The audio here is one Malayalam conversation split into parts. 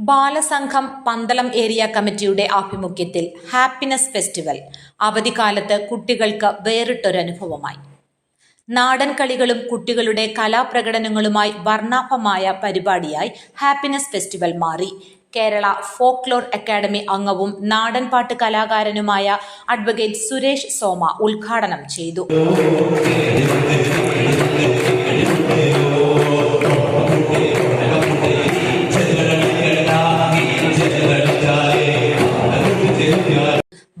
ബാലസംഘം പന്തളം ഏരിയ കമ്മിറ്റിയുടെ ആഭിമുഖ്യത്തിൽ ഹാപ്പിനെസ് ഫെസ്റ്റിവൽ. അവധിക്കാലത്ത് കുട്ടികൾക്ക് വേറിട്ടൊരനുഭവമായി. നാടൻ കളികളും കുട്ടികളുടെ കലാപ്രകടനങ്ങളുമായി വർണാഭമായ പരിപാടിയായി ഹാപ്പിനെസ് ഫെസ്റ്റിവൽ മാറി. കേരള ഫോക്ലോർ അക്കാദമി അംഗവും നാടൻപാട്ട് കലാകാരനുമായ അഡ്വക്കേറ്റ് സുരേഷ് സോമ ഉദ്ഘാടനം ചെയ്തു.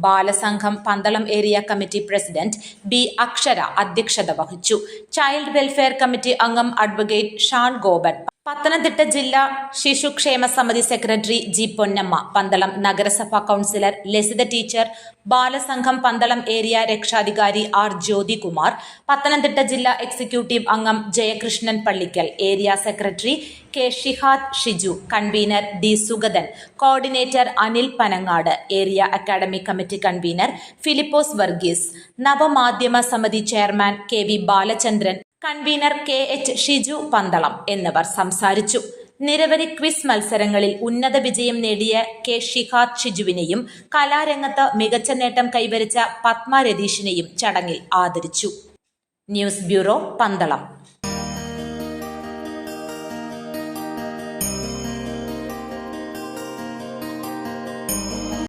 Balasangham Pandalam area committee president B Akshara അധ്യക്ഷത വഹിച്ചു. ചൈൽഡ് വെൽഫെയർ കമ്മിറ്റി അംഗം അഡ്വക്കേറ്റ് ഷാൻ ഗോപൻ പത്തനംതിട്ട ജില്ലാ ശിശുക്ഷേമ സമിതി സെക്രട്ടറി ജി പൊന്നമ്മ പന്തളം നഗരസഭാ councillor Lasitha teacher Balasangham Pandalam area രക്ഷാധികാരി ആർ ജ്യോതികുമാർ പത്തനംതിട്ട ജില്ലാ എക്സിക്യൂട്ടീവ് അംഗം Jayakrishnan Pallickal area secretary K Shihad Shiju convener D Sugathan coordinator Anil Panangad area academy committee convener Philipose Varghese നവമാധ്യമ സമിതി chairman K V Balachandran convener K H Shiju Pandalam എന്നിവർ സംസാരിച്ചു. നിരവധി ക്വിസ് മത്സരങ്ങളിൽ ഉന്നത വിജയം നേടിയ കെ ഷിഹാദ് ഷിജുവിനെയും കലാരംഗത്ത് മികച്ച നേട്ടം കൈവരിച്ച പത്മ രതീഷിനെയും ചടങ്ങിൽ ആദരിച്ചു. News bureau Pandalam.